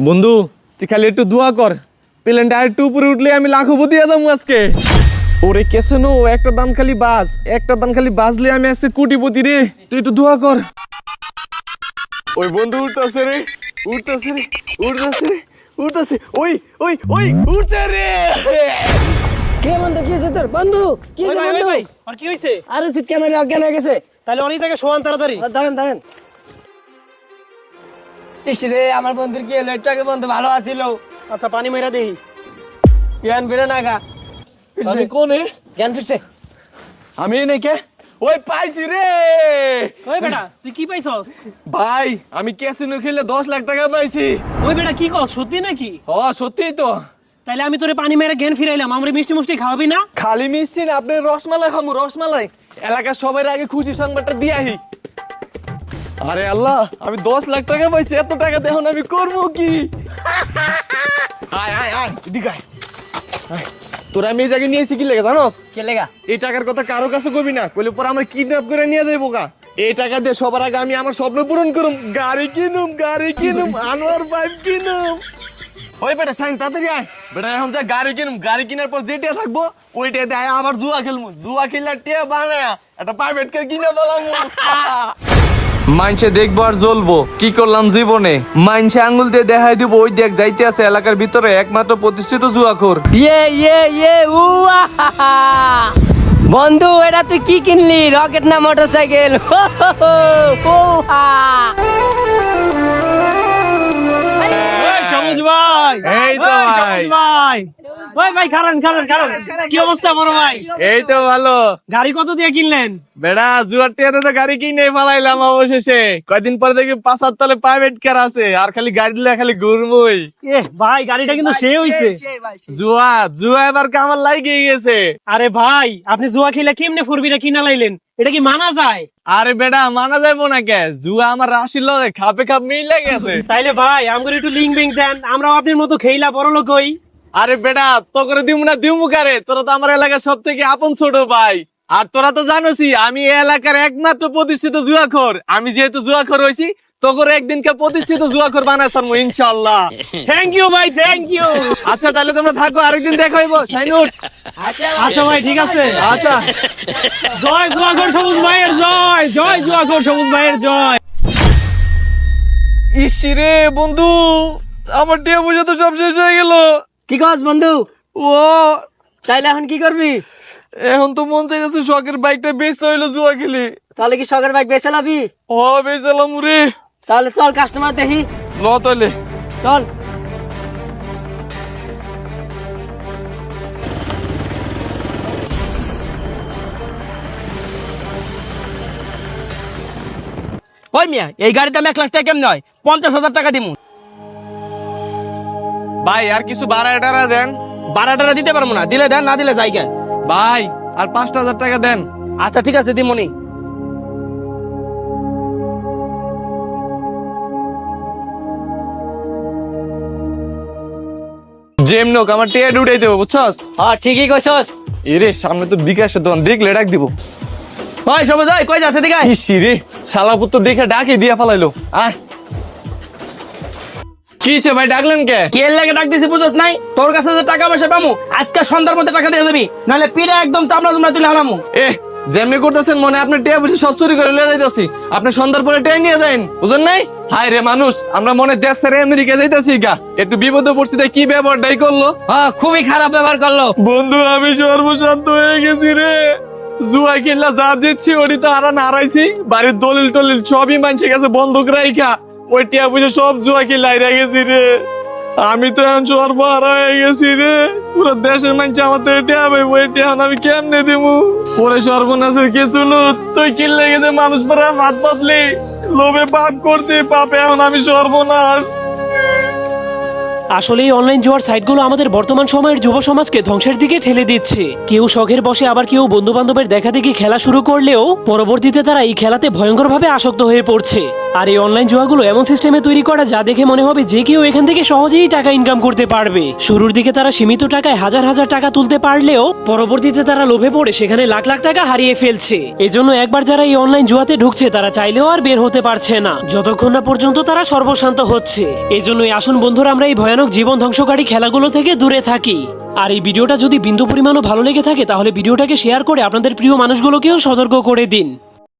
বন্ধু তুই খালি একটু দোয়া কর। প্লেনটা আর একটু উপরে উঠলে আমি লাখপতি আদাম আজকে। ওরে কেসে নো একটা দান খালি বাস একটা দান খালি বাজলে আমি আজকে কোটিপতি রে। তুই একটু দোয়া কর। ওই বন্ধু উঠতেছে রে উঠতেছে রে উঠতেছে রে উঠতেছে। ওই ওই ওই উঠছে রে। কে বন্ধু কি হয়েছে তোর? বন্ধু কি হয়েছে ভাই, বন্ধু? আর কি হয়েছে? আরে চিৎকার মারি অজ্ঞান হয়ে গেছে? তাহলে অনেক জায়গায় শোয়ান তাড়াতাড়ি। দাঁড়ান দাঁড়ান। ইস রে আমার বন্ধুর কি হলো? একটু আগে বন্ধু ভালো আছিল। আচ্ছা পানি মেরা দেহি জ্ঞান ফিরে না গা। আমি কোনে? জ্ঞান ফিরছে। আমি নাকি ওই পাইছি রে! ওই বেটা তুই কি পাইছস? ভাই আমি ক্যাসিনো খেলে দশ লাখ টাকা পাইছি। ওই বেটা কি কস? সত্যি নাকি? ও সত্যিই তো। তাইলে আমি তোরে পানি মেরে জ্ঞান ফিরাইলাম। আমরা মিষ্টি মুষ্টি খাওয়াবি না? খালি মিষ্টি না আপনি রসমালাই খামু রসমালাই। এলাকার সবাই আগে খুশি সংবাদটা দিয়ে আহি। আরে আল্লাহ আমি দশ লাখ টাকা পাইছি এত টাকা দেখুন আমি করব কি? আয় আয় আয় এদিকে আয়। তোরা আমি এই জায়গায় নিয়েছি কি লেগে জানোস? কে লেগা? এই টাকার কথা কারও কাছে কবি না কইলে পরে আমরা কিডন্যাপ করে নিয়ে যাইবো গা। এই টাকা দিয়ে সবার আগে আমি আমার স্বপ্ন পূরণ করুম। গাড়ি কিনুম গাড়ি কিনুম আনোয়ার বাইক কিনুম। ওই বেটা সাইন তাড়াতাড়ি আয়। বেটা এখন যা গাড়ি কিনুম গাড়ি কেনার পর যেটা থাকব ওইটা দিয়ে আবার জুয়া খেলব জুয়া খেললে টিয়া বানায়া একটা প্রাইভেট কার কিনে পেলাম মাইনছে দেখব আর জ্বলবো। কি করলাম জীবনে? মাইনছে আঙ্গুল দিয়ে দেখাই দিব ওই দেখ যাইতে আছে এলাকার ভিতরে একমাত্র প্রতিষ্ঠিত জুয়াখোর। ইয়ে ইয়ে ইয়ে উ বন্ধু এটা তুই কি কিনলি? রকেট না মোটরসাইকেল? সবুজ ভাই। এই তো ভাই। ওই ভাই খারান খারান খারান কি অবস্থা বড় ভাই? এই তো ভালো। গাড়ি কত দিয়ে কিনলেন? বেড়া জুয়ার টিয়াতে তো গাড়ি কিনে ফেলাইলাম অবশেষে। কয়দিন পরে দেখি পাঁচার তলে প্রাইভেট কার আছে আর খালি গাড়ি দিলে খালি ঘুরবই। এ ভাই গাড়িটা কিন্তু সে হইছে। জুয়া জুয়া এবার কামার লাগিয়ে গেছে? আরে ভাই আপনি জুয়া খেলে কেমনে ফুরবিটা কিনা লাইলেন? এটা কি মানা যায়? আরে বেটা মানা যাইবো না কে? জুয়া আমার রাশির লগে খাপে খাপ মিলে গেছে। তাইলে ভাই আমাকে একটু লিঙ্ক বিঙ্ক দেন। আমরাও আপনার মতো খেইলা বড় লোক হই। আরে বেটা তো করে দিমু না দিমু কারে? তোরা তো আমার এলাকার সব থেকে আপন ছোট ভাই। আর তোরা তো জানোসই আমি এই এলাকার একমাত্র প্রতিষ্ঠিত জুয়াখোর। আমি যেহেতু জুয়াখোর হয়েছি তো করে একদিনকে প্রতিষ্ঠিত জুয়াখোর বানাই সারমু ইনশাল্লাহ থ্যাংক ইউ ভাই থ্যাংক ইউ আচ্ছা তাহলে তোমরা থাকো আরেকদিন দেখা হইব। সাইনুট। আচ্ছা ভাই ঠিক আছে। আচ্ছা। জয় জুয়াঘর সবুজ ভাইয়ের জয় জয় জুয়াঘর সবুজ ভাইয়ের জয়। ইসিরে বন্ধু আমার টিয়া পয়সা তো সব শেষ হয়ে গেল। কি কস বন্ধু? ও। তাইলে এখন কি করবি? এখন তো মন চাইতেছে শখের বাইকটা বেশ হইল জুয়া খেলি। তাহলে কি শখের বাইক বেছে লাবি ও বেচালাম রে। তাহলে চল কাস্টমার দেখি। ল তাহলে চল। ওই মিয়া এই গাড়িতে আমি এক লাখ টাকা কেমন হয়? পঞ্চাশ হাজার টাকা দিমু। ভাই আর কিছু বাড়া টারা দেন। বারাটারা দিতে পারব না। দিলে দেন না দিলে জায়গা ভাই আর পাঁচটা হাজার টাকা দেন। আচ্ছা ঠিক আছে দিমনি। যেমন হোক আমার টিয়া উঠাই দেবো বুঝছস? হ্যাঁ ঠিকই কইছস। এরে সামনে তো বিকাশের দোকান দেখলে ডাক দিব। ওই সবুজ ওই কই যাচ্ছে দিকে ইসি রে তো দেখে ডাকে দিয়া ফেলাইলো। আয়। কি ভাই ডাকলেন কে? কে লাগে ডাক দিছি বুঝছস নাই? তোর কাছে যে টাকা পয়সা পামু আজকে সন্ধ্যার মধ্যে টাকা দিয়ে দিবি নাহলে পিড়ে একদম চামড়া চামড়া তুলে এ যেমনি করতেছেন মনে আপনার টিয়া বসে সব চুরি করে লিয়ে যাইতেছি। আপনি সন্ধ্যার পরে টিয়া নিয়ে যাইন বুঝেন নাই? হাই রে মানুষ আমরা মনে দেশ ছেড়ে আমেরিকা যাইতেছি গা। একটু বিপদে পড়ছি তাই কি ব্যবহারটাই করল? হ্যাঁ খুবই খারাপ ব্যবহার করল। বন্ধু আমি সর্বশান্ত হয়ে গেছি রে। জুয়া কিনলা যা জিতছি ওটি তো আরা নারাইছি। বাড়ির দলিল টলিল সবই মানছে গেছে বন্ধক রাইখা। ওই বুঝে সব জুয়া কি লাইরা গেছি রে? আমি তো এখন জোয়ার বার হয়ে গেছি রে। পুরো দেশের মানুষ আমার তো এটা হবে ওই টিয়া আমি কেমনে দিমু? পরে সর্বনাশের কিছু তুই কি লেগেছে মানুষ পরে হাত পাতলি? লোভে পাপ করছি, পাপে এখন আমি সর্বনাশ। আসলে এই অনলাইন জুয়ার সাইটগুলো আমাদের বর্তমান সময়ের যুব সমাজকে ধ্বংসের দিকে ঠেলে দিচ্ছে। কেউ শখের বসে আবার কেউ বন্ধু বান্ধবের দেখা দেখি খেলা শুরু করলেও পরবর্তীতে তারা এই খেলাতে ভয়ঙ্করভাবে আসক্ত হয়ে পড়ছে। আর এই অনলাইন জুয়াগুলো এমন সিস্টেমে তৈরি করা যা দেখে মনে হবে যে কেউ এখান থেকে সহজেই টাকা ইনকাম করতে পারবে। শুরুর দিকে তারা সীমিত টাকায় হাজার হাজার টাকা তুলতে পারলেও পরবর্তীতে তারা লোভে পড়ে সেখানে লাখ লাখ টাকা হারিয়ে ফেলছে। এজন্য একবার যারা এই অনলাইন জুয়াতে ঢুকছে, তারা চাইলেও আর বের হতে পারছে না। যতক্ষণ না পর্যন্ত তারা সর্বশান্ত হচ্ছে। এজন্যই আসুন বন্ধুরা, আমরা এই ভয়ানক জীবন ধ্বংসকারী খেলাগুলো থেকে দূরে থাকি। আর এই ভিডিওটা যদি বিন্দু পরিমাণও ভালো লেগে থাকে, তাহলে ভিডিওটাকে শেয়ার করে আপনাদের প্রিয় মানুষগুলোকেও সতর্ক করে দিন।